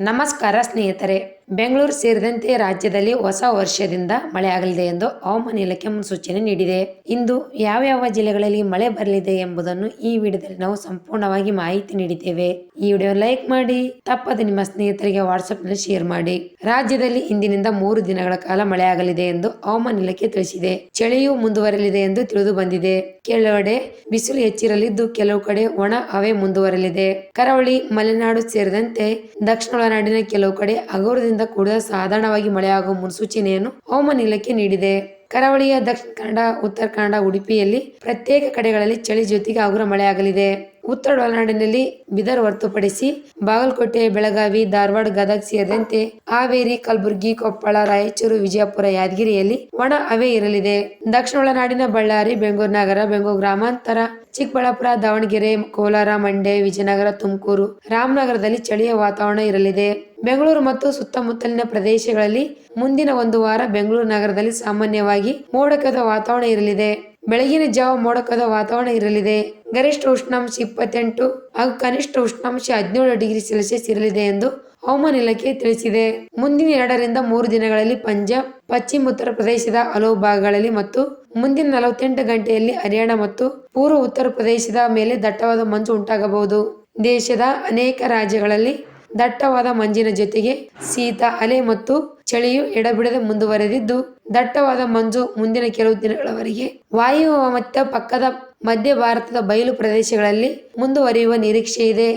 ನಮಸ್ಕಾರ ಸ್ನೇಹಿತರೆ. ಬೆಂಗಳೂರು ಸೇರಿದಂತೆ ರಾಜ್ಯದಲ್ಲಿ ಹೊಸ ವರ್ಷದಿಂದ ಮಳೆ ಆಗಲಿದೆ ಎಂದು ಹವಾಮಾನ ಇಲಾಖೆ ಮುನ್ಸೂಚನೆ ನೀಡಿದೆ. ಇಂದು ಯಾವ ಯಾವ ಜಿಲ್ಲೆಗಳಲ್ಲಿ ಮಳೆ ಬರಲಿದೆ ಎಂಬುದನ್ನು ಈ ವಿಡಿಯೋದಲ್ಲಿ ನಾವು ಸಂಪೂರ್ಣವಾಗಿ ಮಾಹಿತಿ ನೀಡಿದ್ದೇವೆ. ಈ ವಿಡಿಯೋ ಲೈಕ್ ಮಾಡಿ, ತಪ್ಪದೆ ನಿಮ್ಮ ಸ್ನೇಹಿತರಿಗೆ ವಾಟ್ಸ್ಆಪ್ನಲ್ಲಿ ಶೇರ್ ಮಾಡಿ. ರಾಜ್ಯದಲ್ಲಿ ಇಂದಿನಿಂದ ಮೂರು ದಿನಗಳ ಕಾಲ ಮಳೆ ಆಗಲಿದೆ ಎಂದು ಹವಾಮಾನ ಇಲಾಖೆ ತಿಳಿಸಿದೆ. ಚಳಿಯು ಮುಂದುವರಲಿದೆ ಎಂದು ತಿಳಿದು ಬಂದಿದೆ. ಕೆಲವೆಡೆ ಬಿಸಿಲು ಹೆಚ್ಚಿರಲಿದ್ದು ಕೆಲವು ಕಡೆ ಒಣ ಹವೆ ಮುಂದುವರಲಿದೆ ಕರಾವಳಿ, ಮಲೆನಾಡು ಸೇರಿದಂತೆ ದಕ್ಷಿಣ ಒಳನಾಡಿನ ಕೆಲವು ಕಡೆ ಹಗುರದಿಂದ ಕೂಡಿದ ಸಾಧಾರಣವಾಗಿ ಮಳೆಯಾಗುವ ಮುನ್ಸೂಚನೆಯನ್ನು ಹವಾಮಾನ ಇಲಾಖೆ ನೀಡಿದೆ. ಕರಾವಳಿಯ ದಕ್ಷಿಣ ಕನ್ನಡ, ಉತ್ತರ ಕನ್ನಡ, ಉಡುಪಿಯಲ್ಲಿ ಪ್ರತ್ಯೇಕ ಕಡೆಗಳಲ್ಲಿ ಚಳಿ ಜೊತೆಗೆ ಹಗುರ ಮಳೆಯಾಗಲಿದೆ. ಉತ್ತರ ಒಳನಾಡಿನಲ್ಲಿ ಬಿದರ್ ಹೊರತುಪಡಿಸಿ ಬಾಗಲಕೋಟೆ, ಬೆಳಗಾವಿ, ಧಾರವಾಡ, ಗದಗ ಸೇರಿದಂತೆ ಹಾವೇರಿ, ಕಲಬುರಗಿ, ಕೊಪ್ಪಳ, ರಾಯಚೂರು, ವಿಜಯಪುರ ಯಾದಗಿರಿಯಲ್ಲಿ ಒಣ ಹವೆ ಇರಲಿದೆ. ದಕ್ಷಿಣ ಒಳನಾಡಿನ ಬಳ್ಳಾರಿ, ಬೆಂಗಳೂರು ನಗರ, ಬೆಂಗಳೂರು ಗ್ರಾಮಾಂತರ, ಚಿಕ್ಕಬಳ್ಳಾಪುರ, ದಾವಣಗೆರೆ, ಕೋಲಾರ, ಮಂಡ್ಯ, ವಿಜಯನಗರ, ತುಮಕೂರು, ರಾಮನಗರದಲ್ಲಿ ಚಳಿಯ ವಾತಾವರಣ ಇರಲಿದೆ. ಬೆಂಗಳೂರು ಮತ್ತು ಸುತ್ತಮುತ್ತಲಿನ ಪ್ರದೇಶಗಳಲ್ಲಿ ಮುಂದಿನ ಒಂದು ವಾರ ಬೆಂಗಳೂರು ನಗರದಲ್ಲಿ ಸಾಮಾನ್ಯವಾಗಿ ಮೋಡಕದ ವಾತಾವರಣ ಇರಲಿದೆ. ಬೆಳಗಿನ ಜಾವ ಮೋಡಕದ ವಾತಾವರಣ ಇರಲಿದೆ. ಗರಿಷ್ಠ ಉಷ್ಣಾಂಶ ಇಪ್ಪತ್ತೆಂಟು ಹಾಗೂ ಕನಿಷ್ಠ ಉಷ್ಣಾಂಶ ಹದಿನೇಳು ಡಿಗ್ರಿ ಸೆಲ್ಸಿಯಸ್ ಇರಲಿದೆ ಎಂದು ಹವಾಮಾನ ಇಲಾಖೆ ತಿಳಿಸಿದೆ. ಮುಂದಿನ ಎರಡರಿಂದ ಮೂರು ದಿನಗಳಲ್ಲಿ ಪಂಜಾಬ್, ಪಶ್ಚಿಮ ಉತ್ತರ ಪ್ರದೇಶದ ಹಲವು ಭಾಗಗಳಲ್ಲಿ ಮತ್ತು ಮುಂದಿನ ನಲವತ್ತೆಂಟು ಗಂಟೆಯಲ್ಲಿ ಹರಿಯಾಣ ಮತ್ತು ಪೂರ್ವ ಉತ್ತರ ಪ್ರದೇಶದ ಮೇಲೆ ದಟ್ಟವಾದ ಮಂಜು ಉಂಟಾಗಬಹುದು. ದೇಶದ ಅನೇಕ ರಾಜ್ಯಗಳಲ್ಲಿ ದಟ್ಟವಾದ ಮಂಜಿನ ಜೊತೆಗೆ ಶೀತ ಅಲೆ ಮತ್ತು ಚಳಿಯು ಎಡಬಿಡದೆ ಮುಂದುವರೆದಿದ್ದು, ದಟ್ಟವಾದ ಮಂಜು ಮುಂದಿನ ಕೆಲವು ದಿನಗಳವರೆಗೆ ವಾಯು ಮತ್ತು ಪಕ್ಕದ ಮಧ್ಯ ಭಾರತದ ಬಯಲು ಪ್ರದೇಶಗಳಲ್ಲಿ ಮುಂದುವರಿಯುವ ನಿರೀಕ್ಷೆ ಇದೆ